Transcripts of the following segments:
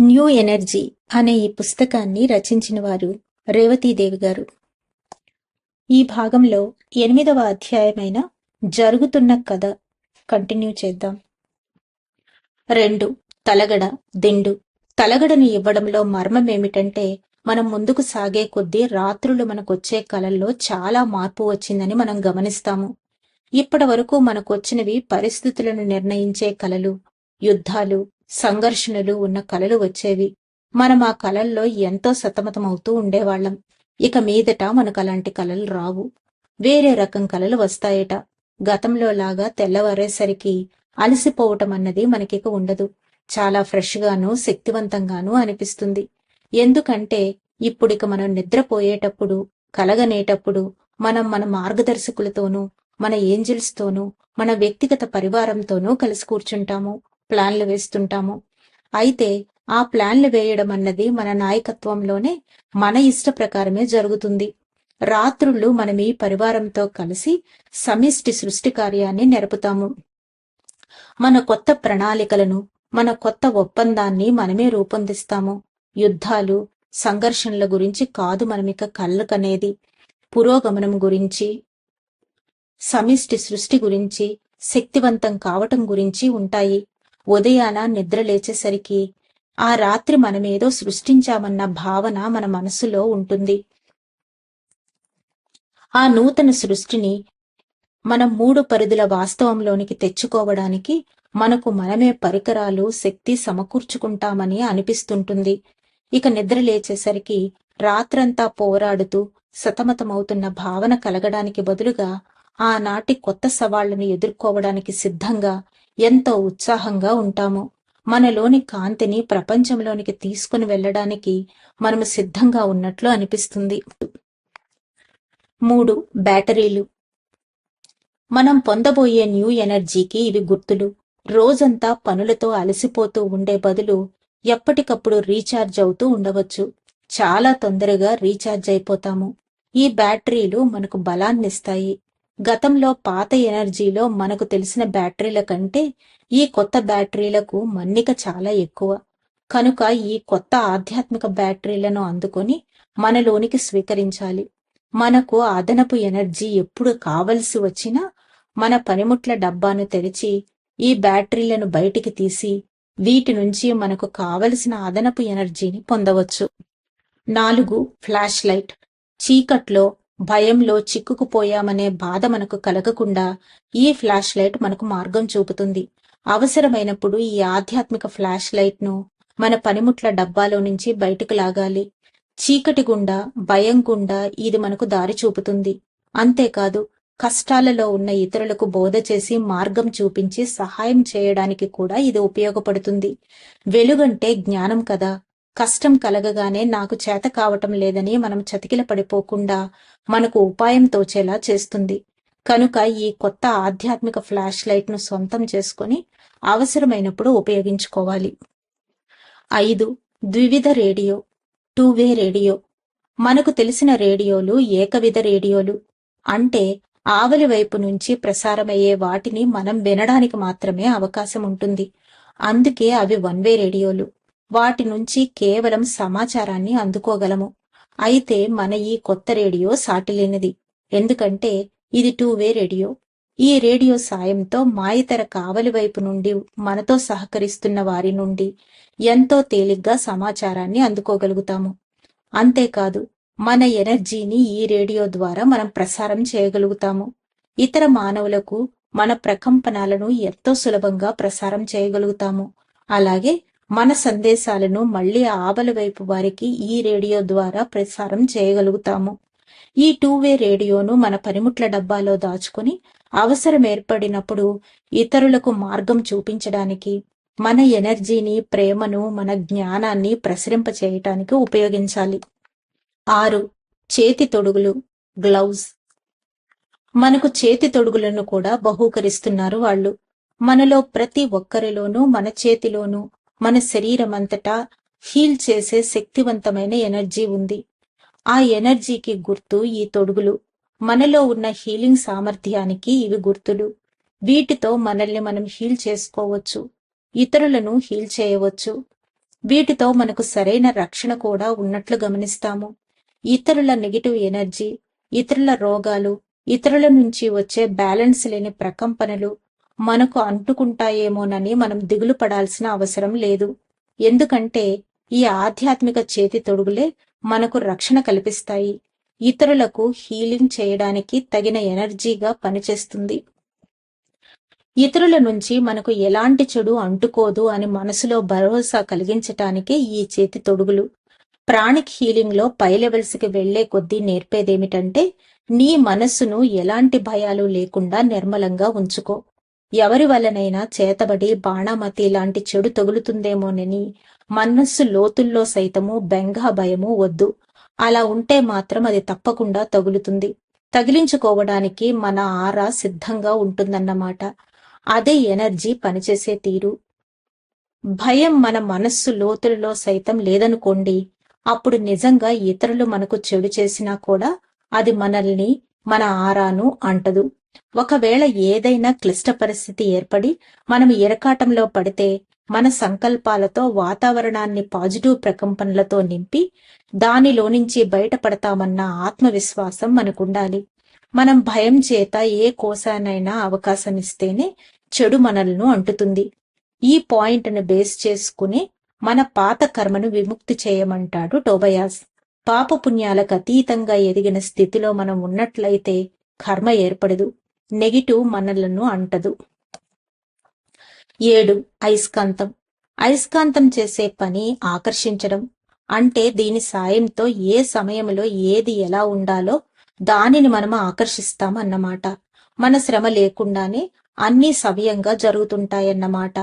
New energy అనే ఈ పుస్తకాన్ని రచించిన వారు రేవతీదేవి గారు. ఈ భాగంలో ఎనిమిదవ అధ్యాయమైన జరుగుతున్న కథ కంటిన్యూ చేద్దాం. రెండు తలగడ దిండు. తలగడను ఇవ్వడంలో మర్మం ఏమిటంటే మనం ముందుకు సాగే కొద్దీ రాత్రులు మనకొచ్చే కలల్లో చాలా మార్పు వచ్చిందని మనం గమనిస్తాము. ఇప్పటి వరకు మనకొచ్చినవి పరిస్థితులను నిర్ణయించే కలలు యుద్ధాలు సంఘర్షణలు ఉన్న కలలు వచ్చేవి. మనం ఆ కలల్లో ఎంతో సతమతమవుతూ ఉండేవాళ్ళం ఇక మీదట మనకు అలాంటి కలలు రావు. వేరే రకం కలలు వస్తాయట. గతంలో లాగా తెల్లవారేసరికి అలసిపోవటం అన్నది మనకిక ఉండదు. చాలా ఫ్రెష్గాను శక్తివంతంగాను అనిపిస్తుంది. ఎందుకంటే ఇప్పుడిక మనం నిద్రపోయేటప్పుడు కలగనేటప్పుడు మనం మన మార్గదర్శకులతోనూ మన ఏంజిల్స్తోనూ మన వ్యక్తిగత పరివారంతోనూ కలిసి కూర్చుంటాము. ప్లాన్లు వేస్తుంటాము. అయితే ఆ ప్లాన్లు వేయడం అన్నది మన నాయకత్వంలోనే మన ఇష్ట ప్రకారమే జరుగుతుంది. రాత్రుళ్ళు మనం ఈ పరివారంతో కలిసి సమిష్టి సృష్టి కార్యాన్ని నెరపుతాము. మన కొత్త ప్రణాళికలను మన కొత్త ఒప్పందాన్ని మనమే రూపొందిస్తాము. యుద్ధాలు సంఘర్షణల గురించి కాదు మనమిక కళ్ళకనేది పురోగమనం గురించి సమిష్టి సృష్టి గురించి శక్తివంతం కావటం గురించి ఉంటాయి. ఉదయాన నిద్ర లేచేసరికి ఆ రాత్రి మనమేదో సృష్టించామన్న భావన మన మనసులో ఉంటుంది. ఆ నూతన సృష్టిని మనం మూడు పరిధుల వాస్తవంలోనికి తెచ్చుకోవడానికి మనకు మనమే పరికరాలు శక్తి సమకూర్చుకుంటామని అనిపిస్తుంటుంది. ఇక నిద్ర లేచేసరికి రాత్రంతా పోరాడుతూ సతమతమవుతున్న భావన కలగడానికి బదులుగా ఆనాటి కొత్త సవాళ్ళను ఎదుర్కోవడానికి సిద్ధంగా ఎంతో ఉత్సాహంగా ఉంటాము. మనలోని కాంతిని ప్రపంచంలోనికి తీసుకుని వెళ్ళడానికి మనము సిద్ధంగా ఉన్నట్లు అనిపిస్తుంది. మూడు బ్యాటరీలు. మనం పొందబోయే న్యూ ఎనర్జీకి ఇవి గుర్తులు. రోజంతా పనులతో అలసిపోతూ ఉండే బదులు ఎప్పటికప్పుడు రీఛార్జ్ అవుతూ ఉండవచ్చు. చాలా తొందరగా రీఛార్జ్ అయిపోతాము. ఈ బ్యాటరీలు మనకు బలాన్నిస్తాయి. గతంలో పాత ఎనర్జీలో మనకు తెలిసిన బ్యాటరీల కంటే ఈ కొత్త బ్యాటరీలకు మన్నిక చాలా ఎక్కువ. కనుక ఈ కొత్త ఆధ్యాత్మిక బ్యాటరీలను అందుకొని మనలోనికి స్వీకరించాలి. మనకు అదనపు ఎనర్జీ ఎప్పుడు కావలసి వచ్చినా మన పనిముట్ల డబ్బాను తెరిచి ఈ బ్యాటరీలను బయటికి తీసి వీటి నుంచి మనకు కావలసిన అదనపు ఎనర్జీని పొందవచ్చు. నాలుగు ఫ్లాష్ లైట్. చీకట్లో భయంలో చిక్కుకుపోయామనే బాధ మనకు కలగకుండా ఈ ఫ్లాష్ లైట్ మనకు మార్గం చూపుతుంది. అవసరమైనప్పుడు ఈ ఆధ్యాత్మిక ఫ్లాష్ లైట్ను మన పనిముట్ల డబ్బాలో నుంచి బయటకు లాగాలి. చీకటి గుండా భయం గుండా ఇది మనకు దారి చూపుతుంది. అంతేకాదు కష్టాలలో ఉన్న ఇతరులకు బోధ చేసి మార్గం చూపించి సహాయం చేయడానికి కూడా ఇది ఉపయోగపడుతుంది. వెలుగంటే జ్ఞానం కదా కష్టం కలగగానే నాకు చేత కావటం లేదని మనం చతికిల పడిపోకుండా మనకు ఉపాయం తోచేలా చేస్తుంది. కనుక ఈ కొత్త ఆధ్యాత్మిక ఫ్లాష్ లైట్ను సొంతం చేసుకుని అవసరమైనప్పుడు ఉపయోగించుకోవాలి. ఐదు ద్వివిధ రేడియో టూ వే రేడియో. మనకు తెలిసిన రేడియోలు ఏకవిధ రేడియోలు. అంటే ఆవలి వైపు నుంచి ప్రసారమయ్యే వాటిని మనం వినడానికి మాత్రమే అవకాశం ఉంటుంది. అందుకే అవి వన్ వే రేడియోలు. వాటి నుంచి కేవలం సమాచారాన్ని అందుకోగలము. అయితే మన ఈ కొత్త రేడియో సాటిలేనిది. ఎందుకంటే ఇది టూ వే రేడియో. ఈ రేడియో సాయంతో మాయతర కావలి వైపు నుండి మనతో సహకరిస్తున్న వారి నుండి ఎంతో తేలిగ్గా సమాచారాన్ని అందుకోగలుగుతాము. అంతేకాదు మన ఎనర్జీని ఈ రేడియో ద్వారా మనం ప్రసారం చేయగలుగుతాము. ఇతర మానవులకు మన ప్రకంపనాలను ఎంతో సులభంగా ప్రసారం చేయగలుగుతాము. అలాగే మన సందేశాలను మళ్ళీ ఆవల వైపు వారికి ఈ రేడియో ద్వారా ప్రసారం చేయగలుగుతాము. ఈ టూ వే రేడియోను మన పనిముట్ల డబ్బాలో దాచుకుని అవసరం ఏర్పడినప్పుడు ఇతరులకు మార్గం చూపించడానికి మన ఎనర్జీని ప్రేమను మన జ్ఞానాన్ని ప్రసరింప చేయటానికి ఉపయోగించాలి. ఆరు చేతి తొడుగులు గ్లౌజ్. మనకు చేతి తొడుగులను కూడా బహూకరిస్తున్నారు వాళ్ళు. మనలో ప్రతి ఒక్కరిలోనూ మన చేతిలోనూ మన శరీరం అంతటా హీల్ చేసే శక్తివంతమైన ఎనర్జీ ఉంది. ఆ ఎనర్జీకి గుర్తు ఈ తొడుగులు. మనలో ఉన్న హీలింగ్ సామర్థ్యానికి ఇవి గుర్తులు. వీటితో మనల్ని మనం హీల్ చేసుకోవచ్చు. ఇతరులను హీల్ చేయవచ్చు. వీటితో మనకు సరైన రక్షణ కూడా ఉన్నట్లు గమనిస్తాము. ఇతరుల నెగిటివ్ ఎనర్జీ ఇతరుల రోగాలు ఇతరుల నుంచి వచ్చే బ్యాలెన్స్ లేని ప్రకంపనలు మనకు అంటుకుంటాయేమోనని మనం దిగులు పడాల్సిన అవసరం లేదు. ఎందుకంటే ఈ ఆధ్యాత్మిక చేతి తొడుగులే మనకు రక్షణ కల్పిస్తాయి. ఇతరులకు హీలింగ్ చేయడానికి తగిన ఎనర్జీగా పనిచేస్తుంది. ఇతరుల నుంచి మనకు ఎలాంటి చెడు అంటుకోదు అని మనసులో భరోసా కలిగించటానికే ఈ చేతి తొడుగులు. ప్రాణిక్ హీలింగ్లో పై లెవెల్స్కి వెళ్ళే కొద్దీ నేర్పేదేమిటంటే నీ మనస్సును ఎలాంటి భయాలు లేకుండా నిర్మలంగా ఉంచుకో. ఎవరి వలనైనా చేతబడి బాణామతి లాంటి చెడు తగులుతుందేమోనని మనస్సు లోతుల్లో సైతము బెంగ భయము వద్దు. అలా ఉంటే మాత్రం అది తప్పకుండా తగులుతుంది. తగిలించుకోవడానికి మన ఆరా సిద్ధంగా ఉంటుందన్నమాట. అదే ఎనర్జీ పనిచేసే తీరు. భయం మన మనస్సు లోతులలో సైతం లేదనుకోండి అప్పుడు నిజంగా ఇతరులు మనకు చెడు చేసినా కూడా అది మనల్ని మన ఆరాను అంటదు. ఒకవేళ ఏదైనా క్లిష్ట పరిస్థితి ఏర్పడి మనం ఇరకాటంలో పడితే మన సంకల్పాలతో వాతావరణాన్ని పాజిటివ్ ప్రకంపనలతో నింపి దానిలో నుంచి బయటపడతామన్న ఆత్మవిశ్వాసం మనకుండాలి. మనం భయం చేత ఏ కోసానైనా అవకాశం ఇస్తేనే చెడు మనల్ని అంటుతుంది. ఈ పాయింట్ను బేస్ చేసుకుని మన పాత కర్మను విముక్తి చేయమంటాడు టోబయాస్. పాపపుణ్యాలకు అతీతంగా ఎదిగిన స్థితిలో మనం ఉన్నట్లయితే కర్మ ఏర్పడదు. నెగిటివ్ మనలను అంటదు. ఏడు అయస్కాంతం. అయస్కాంతం చేసే పని ఆకర్షించడం. అంటే దీని సాయంతో ఏ సమయంలో ఏది ఎలా ఉండాలో దానిని మనం ఆకర్షిస్తాం అన్నమాట. మన శ్రమ లేకుండానే అన్ని సవ్యంగా జరుగుతుంటాయన్నమాట.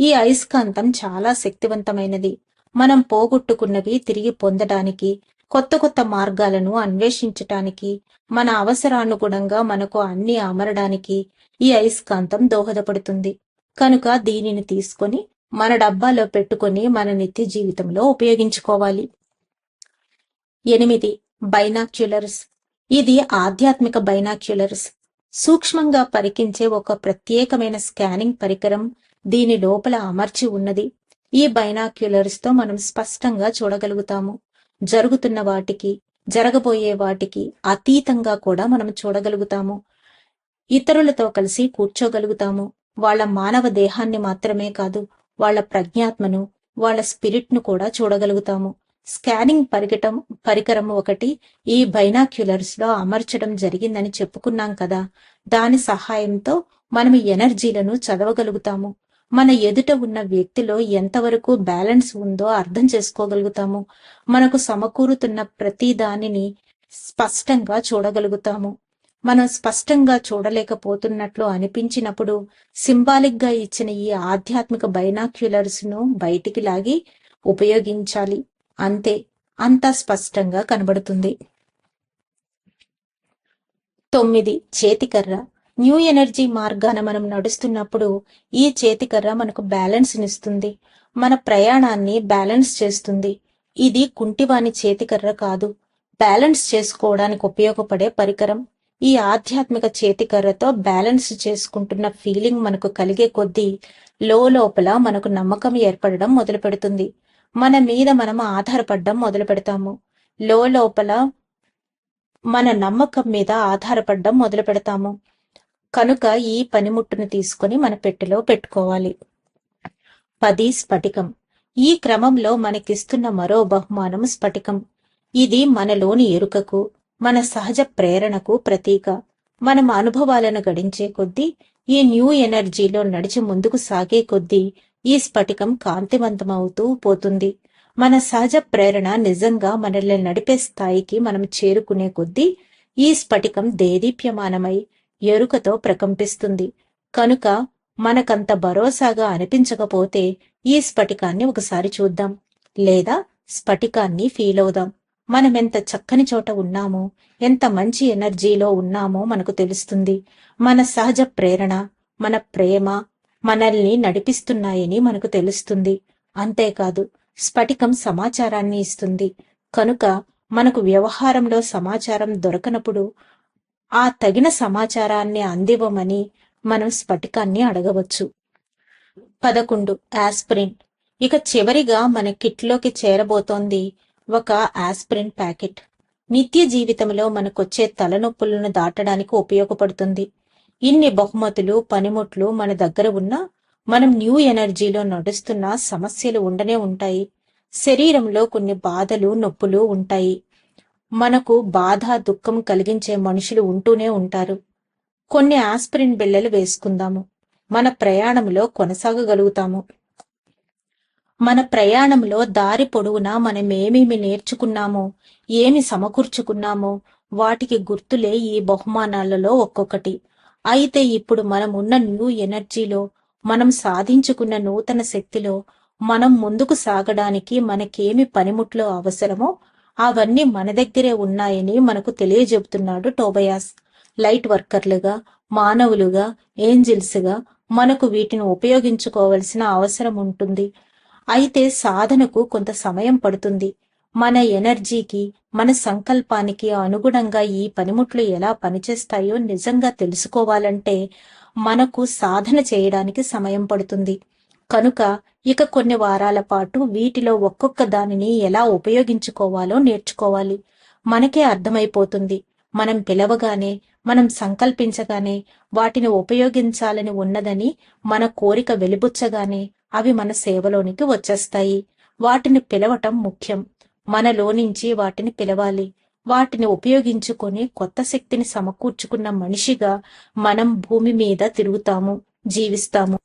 ఈ అయస్కాంతం చాలా శక్తివంతమైనది. మనం పోగొట్టుకున్నవి తిరిగి పొందడానికి కొత్త కొత్త మార్గాలను అన్వేషించటానికి మన అవసరానుగుణంగా మనకు అన్ని అమరడానికి ఈ అయస్కాంతం దోహదపడుతుంది. కనుక దీనిని తీసుకొని మన డబ్బాలో పెట్టుకొని మన నిత్య జీవితంలో ఉపయోగించుకోవాలి. ఎనిమిది బైనాక్యులర్స్. ఇది ఆధ్యాత్మిక బైనాక్యులర్స్. సూక్ష్మంగా పరికించే ఒక ప్రత్యేకమైన స్కానింగ్ పరికరం దీని లోపల అమర్చి ఉన్నది. ఈ బైనాక్యులర్స్తో మనం స్పష్టంగా చూడగలుగుతాము. జరుగుతున్న వాటికి జరగబోయే వాటికి అతీతంగా కూడా మనం చూడగలుగుతాము. ఇతరులతో కలిసి కూర్చోగలుగుతాము. వాళ్ళ మానవ దేహాన్ని మాత్రమే కాదు వాళ్ళ ప్రజ్ఞాత్మను వాళ్ళ స్పిరిట్ను కూడా చూడగలుగుతాము. స్కానింగ్ పరికటం పరికరం ఒకటి ఈ బైనాక్యులర్స్లో అమర్చడం జరిగిందని చెప్పుకున్నాం కదా. దాని సహాయంతో మనం ఎనర్జీలను చదవగలుగుతాము. మన ఎదుట ఉన్న వ్యక్తిలో ఎంతవరకు బ్యాలెన్స్ ఉందో అర్థం చేసుకోగలుగుతాము. మనకు సమకూరుతున్న ప్రతి దానిని స్పష్టంగా చూడగలుగుతాము. మనం స్పష్టంగా చూడలేకపోతున్నట్లు అనిపించినప్పుడు సింబాలిక్గా ఇచ్చిన ఈ ఆధ్యాత్మిక బైనాక్యులర్స్ను బయటికి లాగి ఉపయోగించాలి. అంతే అంత స్పష్టంగా కనబడుతుంది. తొమ్మిది చేతికర్ర. న్యూ ఎనర్జీ మార్గాన మనం నడుస్తున్నప్పుడు ఈ చేతికర్ర మనకు బ్యాలెన్స్నిస్తుంది మన ప్రయాణాన్ని బ్యాలెన్స్ చేస్తుంది. ఇది కుంటివాని చేతికర్ర కాదు. బ్యాలెన్స్ చేసుకోవడానికి ఉపయోగపడే పరికరం. ఈ ఆధ్యాత్మిక చేతికర్రతో బ్యాలెన్స్ చేసుకుంటున్న ఫీలింగ్ మనకు కలిగే కొద్దీ లోపల మనకు నమ్మకం ఏర్పడడం మొదలు పెడుతుంది మన మీద మనం ఆధారపడడం మొదలు పెడతాము లోపల మన నమ్మకం మీద ఆధారపడడం మొదలు పెడతాము కనుక ఈ పనిముట్టును తీసుకొని మన పెట్టెలో పెట్టుకోవాలి. పది స్ఫటికం. ఈ క్రమంలో మనకిస్తున్న మరో బహుమానం స్ఫటికం. ఇది మనలోని ఎరుకకు మన సహజ ప్రేరణకు ప్రతీక. మనం అనుభవాలను గడించే కొద్దీ ఈ న్యూ ఎనర్జీలో నడిచి ముందుకు సాగే కొద్దీ ఈ స్ఫటికం కాంతివంతమవుతూ పోతుంది. మన సహజ ప్రేరణ నిజంగా మనల్ని నడిపే స్థాయికి మనం చేరుకునే కొద్దీ ఈ స్ఫటికం దేదీప్యమానమై ఎరుకతో ప్రకంపిస్తుంది. కనుక మనకంత భరోసాగా అనిపించకపోతే ఈ స్ఫటికాన్ని ఒకసారి చూద్దాం. లేదా స్ఫటికాన్ని ఫీల్ అవుదాం మనం ఎంత చక్కని చోట ఉన్నామో ఎంత మంచి ఎనర్జీలో ఉన్నామో మనకు తెలుస్తుంది. మన సహజ ప్రేరణ మన ప్రేమ మనల్ని నడిపిస్తున్నాయని మనకు తెలుస్తుంది. అంతేకాదు స్ఫటికం సమాచారాన్ని ఇస్తుంది. కనుక మనకు వ్యవహారంలో సమాచారం దొరకనప్పుడు ఆ తగిన సమాచారాన్ని అందివ్వమని మనం స్ఫటికాన్ని అడగవచ్చు. పదకొండు. యాస్ప్రిన్ ఇక చివరిగా మన కిట్లోకి చేరబోతోంది ఒక ఆస్ప్రిన్ ప్యాకెట్. నిత్య జీవితంలో మనకొచ్చే తలనొప్పులను దాటడానికి ఉపయోగపడుతుంది. ఇన్ని బహుమతులు పనిముట్లు మన దగ్గర ఉన్నా మనం న్యూ ఎనర్జీలో నడుస్తున్న సమస్యలు ఉండనే ఉంటాయి. శరీరంలో కొన్ని బాధలు నొప్పులు ఉంటాయి. మనకు బాధ దుఃఖం కలిగించే మనుషులు ఉంటూనే ఉంటారు. కొన్ని ఆస్పిరిన్ బిళ్ళలు వేసుకుందాము. మన ప్రయాణంలో కొనసాగగలుగుతాము. మన ప్రయాణంలో దారి పొడవునా మనం ఏమేమి నేర్చుకున్నామో ఏమి సమకూర్చుకున్నామో వాటికి గుర్తులే ఈ బహుమానాలలో ఒక్కొక్కటి. అయితే ఇప్పుడు మనం ఉన్న న్యూ ఎనర్జీలో మనం సాధించుకున్న నూతన శక్తిలో మనం ముందుకు సాగడానికి మనకేమి పనిముట్లు అవసరమో అవన్నీ మన దగ్గరే ఉన్నాయని మనకు తెలియజెబుతున్నాడు టోబయాస్. లైట్ వర్కర్లుగా మానవులుగా ఏంజిల్స్గా మనకు వీటిని ఉపయోగించుకోవలసిన అవసరం ఉంటుంది. అయితే సాధనకు కొంత సమయం పడుతుంది. మన ఎనర్జీకి మన సంకల్పానికి అనుగుణంగా ఈ పనిముట్లు ఎలా పనిచేస్తాయో నిజంగా తెలుసుకోవాలంటే మనకు సాధన చేయడానికి సమయం పడుతుంది. కనుక ఇక కొన్ని వారాల పాటు వీటిలో ఒక్కొక్క దానిని ఎలా ఉపయోగించుకోవాలో నేర్చుకోవాలి. మనకే అర్థమైపోతుంది. మనం పిలవగానే మనం సంకల్పించగానే వాటిని ఉపయోగించాలని ఉన్నదని మన కోరిక వెలిబుచ్చగానే అవి మన సేవలోనికి వచ్చేస్తాయి. వాటిని పిలవటం ముఖ్యం. మనలో నుంచి వాటిని పిలవాలి. వాటిని ఉపయోగించుకొని కొత్త శక్తిని సమకూర్చుకున్న మనిషిగా మనం భూమి మీద తిరుగుతాము జీవిస్తాము.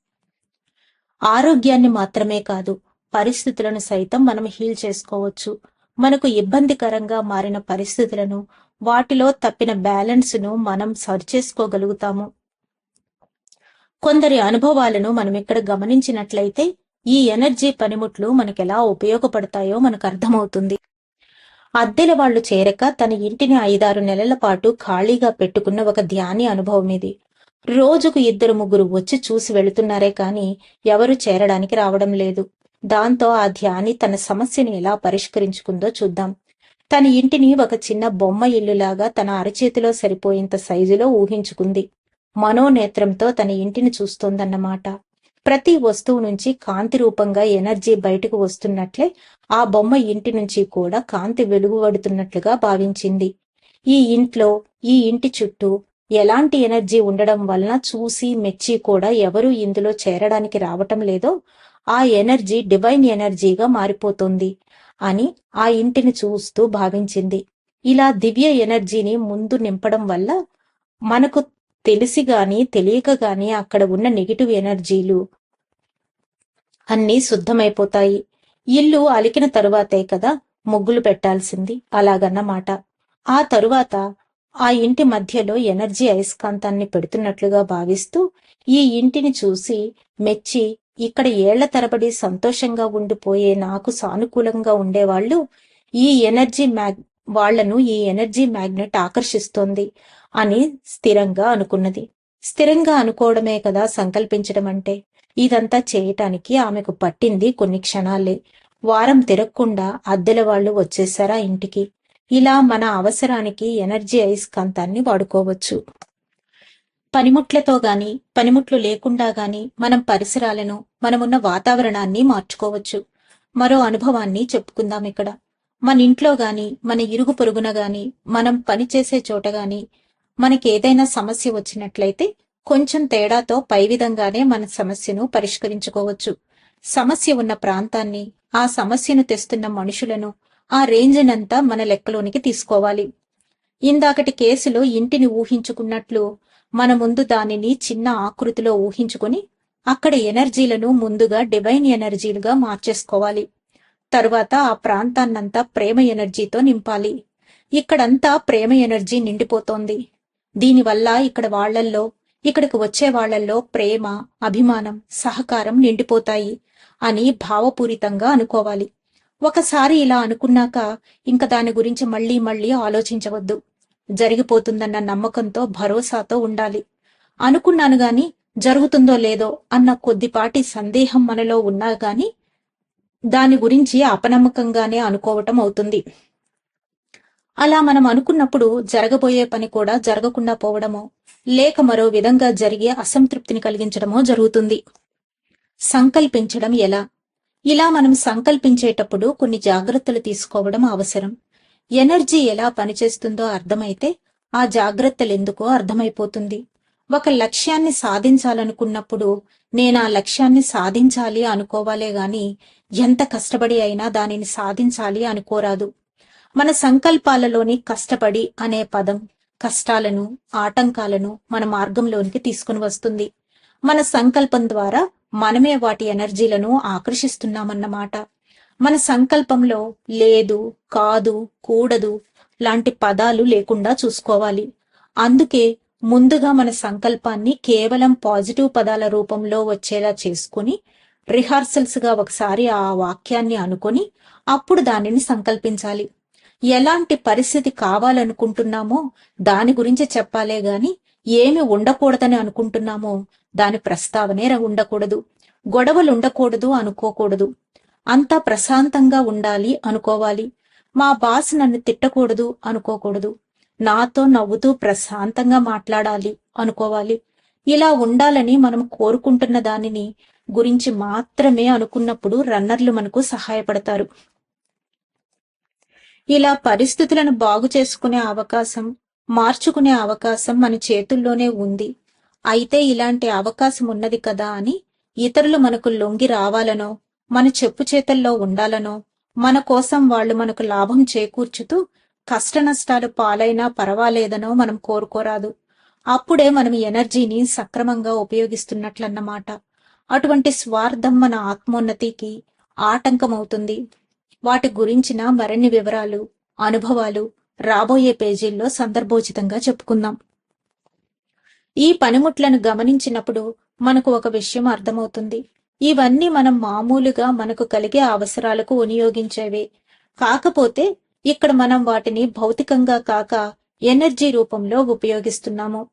ఆరోగ్యాన్ని మాత్రమే కాదు పరిస్థితులను సైతం మనం హీల్ చేసుకోవచ్చు. మనకు ఇబ్బందికరంగా మారిన పరిస్థితులను వాటిలో తప్పిన బ్యాలెన్స్ను మనం మనం సరిచేసుకోగలుగుతాము కొందరి అనుభవాలను మనం ఇక్కడ గమనించినట్లయితే ఈ ఎనర్జీ పనిముట్లు మనకెలా ఉపయోగపడతాయో మనకు అర్థమవుతుంది. అద్దెల వాళ్ళు చేరక తన ఇంటిని ఐదారు నెలల పాటు ఖాళీగా పెట్టుకున్న ఒక ధ్యాని అనుభవం ఇది. రోజుకు ఇద్దరు ముగ్గురు వచ్చి చూసి వెళుతున్నారే కాని ఎవరు చేరడానికి రావడం లేదు. దాంతో ఆ ధ్యాని తన సమస్యని ఎలా పరిష్కరించుకుందో చూద్దాం. తన ఇంటిని ఒక చిన్న బొమ్మ ఇల్లులాగా తన అరచేతిలో సరిపోయేంత సైజులో ఊహించుకుంది. మనోనేత్రంతో తన ఇంటిని చూస్తోందన్నమాట. ప్రతి వస్తువు నుంచి కాంతి రూపంగా ఎనర్జీ బయటకు వస్తున్నట్లే ఆ బొమ్మ ఇంటి నుంచి కూడా కాంతి వెలుగుబడుతున్నట్లుగా భావించింది. ఈ ఇంట్లో ఈ ఇంటి చుట్టూ ఎలాంటి ఎనర్జీ ఉండడం వలన చూసి మెచ్చి కూడా ఎవరు ఇందులో చేరడానికి రావటం లేదో ఆ ఎనర్జీ డివైన్ ఎనర్జీగా మారిపోతుంది అని ఆ ఇంటిని చూస్తూ భావించింది. ఇలా దివ్య ఎనర్జీని ముందు నింపడం వల్ల మనకు తెలిసి గాని తెలియక గాని అక్కడ ఉన్న నెగిటివ్ ఎనర్జీలు అన్నీ శుద్ధమైపోతాయి. ఇల్లు అలికిన తరువాతే కదా ముగ్గులు పెట్టాల్సింది. అలాగన్నమాట. ఆ తరువాత ఆ ఇంటి మధ్యలో ఎనర్జీ అయస్కాంతాన్ని పెడుతున్నట్లుగా భావిస్తూ ఈ ఇంటిని చూసి మెచ్చి ఇక్కడ ఏళ్ళ తరబడి సంతోషంగా ఉండిపోయే నాకు సానుకూలంగా ఉండేవాళ్ళు ఈ ఎనర్జీ మ్యాగ్ వాళ్ళను ఈ ఎనర్జీ మ్యాగ్నెట్ ఆకర్షిస్తోంది అని స్థిరంగా అనుకున్నది. స్థిరంగా అనుకోవడమే కదా సంకల్పించడం అంటే. ఇదంతా చేయటానికి ఆమెకు పట్టింది కొన్ని క్షణాలే. వారం తిరగకుండా అద్దెల వాళ్ళు వచ్చేసారా ఇంటికి. ఇలా మన అవసరానికి ఎనర్జీ అయస్కాంతాన్ని వాడుకోవచ్చు. పనిముట్లతో గాని పనిముట్లు లేకుండా గాని మనం పరిసరాలను మనమున్న వాతావరణాన్ని మార్చుకోవచ్చు. మరో అనుభవాన్ని చెప్పుకుందాం ఇక్కడ. మన ఇంట్లో గాని మన ఇరుగు పొరుగున గాని మనం పనిచేసే చోట గాని ఏదైనా సమస్య వచ్చినట్లయితే కొంచెం తేడాతో పై విధంగానే మన సమస్యను పరిష్కరించుకోవచ్చు. సమస్య ఉన్న ప్రాంతాన్ని ఆ సమస్యను తెస్తున్న మనుషులను ఆ రేంజ్నంతా మన లెక్కలోనికి తీసుకోవాలి. ఇందాకటి కేసులో ఇంటిని ఊహించుకున్నట్లు మన ముందు దానిని చిన్న ఆకృతిలో ఊహించుకుని అక్కడ ఎనర్జీలను ముందుగా డివైన్ ఎనర్జీలుగా మార్చేసుకోవాలి. తరువాత ఆ ప్రాంతాన్నంతా ప్రేమ ఎనర్జీతో నింపాలి. ఇక్కడంతా ప్రేమ ఎనర్జీ నిండిపోతోంది. దీనివల్ల ఇక్కడ వాళ్ళల్లో ఇక్కడికి వచ్చే వాళ్ళల్లో ప్రేమ అభిమానం సహకారం నిండిపోతాయి అని భావపూరితంగా అనుకోవాలి. ఒకసారి ఇలా అనుకున్నాక ఇంక దాని గురించి మళ్ళీ మళ్ళీ ఆలోచించవద్దు. జరిగిపోతుందన్న నమ్మకంతో భరోసాతో ఉండాలి. అనుకున్నాను గాని జరుగుతుందో లేదో అన్న కొద్దిపాటి సందేహం మనలో ఉన్నా గాని దాని గురించి అపనమ్మకంగానే అనుకోవటం అవుతుంది. అలా మనం అనుకున్నప్పుడు జరగబోయే పని కూడా జరగకుండా పోవడమో లేక మరో విధంగా జరిగే అసంతృప్తిని కలిగించడమో జరుగుతుంది. సంకల్పించడం ఎలా? ఇలా మనం సంకల్పించేటప్పుడు కొన్ని జాగ్రత్తలు తీసుకోవడం అవసరం. ఎనర్జీ ఎలా పనిచేస్తుందో అర్థమైతే ఆ జాగ్రత్తలు ఎందుకో అర్థమైపోతుంది. ఒక లక్ష్యాన్ని సాధించాలనుకున్నప్పుడు నేను ఆ లక్ష్యాన్ని సాధించాలి అనుకోవాలే గాని ఎంత కష్టపడి అయినా దానిని సాధించాలి అనుకోరాదు. మన సంకల్పాలలోని కష్టపడి అనే పదం కష్టాలను ఆటంకాలను మన మార్గంలోనికి తీసుకుని వస్తుంది. మన సంకల్పం ద్వారా మనమే వాటి ఎనర్జీలను ఆకర్షిస్తున్నామన్నమాట. మన సంకల్పంలో లేదు కాదు కూడదు లాంటి పదాలు లేకుండా చూసుకోవాలి. అందుకే ముందుగా మన సంకల్పాన్ని కేవలం పాజిటివ్ పదాల రూపంలో వచ్చేలా చేసుకుని రిహార్సల్స్గా ఒకసారి ఆ వాక్యాన్ని అనుకొని అప్పుడు దానిని సంకల్పించాలి. ఎలాంటి పరిస్థితి కావాలనుకుంటున్నామో దాని గురించి చెప్పాలే గాని ఏమి ఉండకూడదని అనుకుంటున్నామో దాని ప్రస్తావనే ఉండకూడదు. గొడవలు ఉండకూడదు అనుకోకూడదు. అంతా ప్రశాంతంగా ఉండాలి అనుకోవాలి. మా బాస్ నన్ను తిట్టకూడదు అనుకోకూడదు. నాతో నవ్వుతూ ప్రశాంతంగా మాట్లాడాలి అనుకోవాలి. ఇలా ఉండాలని మనం కోరుకుంటున్న దానిని గురించి మాత్రమే అనుకున్నప్పుడు రన్నర్లు మనకు సహాయపడతారు. ఇలా పరిస్థితులను బాగు చేసుకునే అవకాశం మార్చుకునే అవకాశం మన చేతుల్లోనే ఉంది. అయితే ఇలాంటి అవకాశం ఉన్నది కదా అని ఇతరులు మనకు లొంగి రావాలనో మన చెప్పు చేతల్లో ఉండాలనో మన కోసం వాళ్ళు మనకు లాభం చేకూర్చుతూ కష్ట నష్టాలు పాలైనా పర్వాలేదనో మనం కోరుకోరాదు. అప్పుడే మనం ఎనర్జీని సక్రమంగా ఉపయోగిస్తున్నట్లన్నమాట. అటువంటి స్వార్థం మన ఆత్మోన్నతికి ఆటంకమవుతుంది. వాటి గురించిన మరిన్ని వివరాలు అనుభవాలు రాబోయే పేజీల్లో సందర్భోచితంగా చెప్పుకుందాం. ఈ పనిముట్లను గమనించినప్పుడు మనకు ఒక విషయం అర్థమవుతుంది. ఇవన్నీ మనం మామూలుగా మనకు కలిగే అవసరాలకు వినియోగించేవి. కాకపోతే ఇక్కడ మనం వాటిని భౌతికంగా కాక ఎనర్జీ రూపంలో ఉపయోగిస్తున్నాము.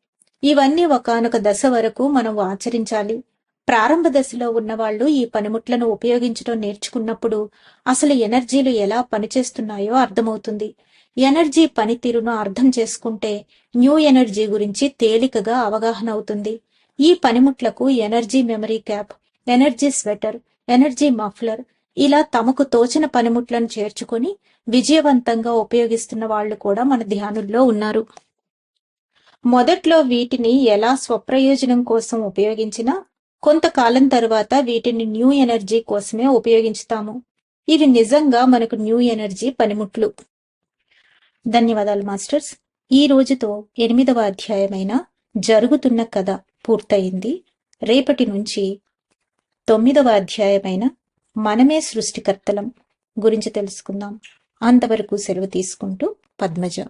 ఇవన్నీ ఒకానొక దశ వరకు మనం ఆచరించాలి. ప్రారంభ దశలో ఉన్న వాళ్ళు ఈ పనిముట్లను ఉపయోగించడం నేర్చుకున్నప్పుడు అసలు ఎనర్జీలు ఎలా పనిచేస్తున్నాయో అర్థమవుతుంది. ఎనర్జీ పనితీరును అర్థం చేసుకుంటే న్యూ ఎనర్జీ గురించి తేలికగా అవగాహన అవుతుంది. ఈ పనిముట్లకు energy memory cap energy sweater energy muffler ఇలా తమకు తోచిన పనిముట్లను చేర్చుకొని విజయవంతంగా ఉపయోగిస్తున్న వాళ్ళు కూడా మన ధ్యానుల్లో ఉన్నారు. మొదట్లో వీటిని ఎలా స్వప్రయోజనం కోసం ఉపయోగించినా కొంతకాలం తర్వాత వీటిని న్యూ ఎనర్జీ కోసమే ఉపయోగించుతాము. ఇవి నిజంగా మనకు న్యూ ఎనర్జీ పనిముట్లు. ధన్యవాదాలు మాస్టర్స్. ఈ రోజుతో ఎనిమిదవ అధ్యాయమైన జరుగుతున్న కథ పూర్తయింది. రేపటి నుంచి తొమ్మిదవ అధ్యాయమైన మనమే సృష్టికర్తలం గురించి తెలుసుకుందాం. అంతవరకు సెలవు తీసుకుంటూ పద్మజ.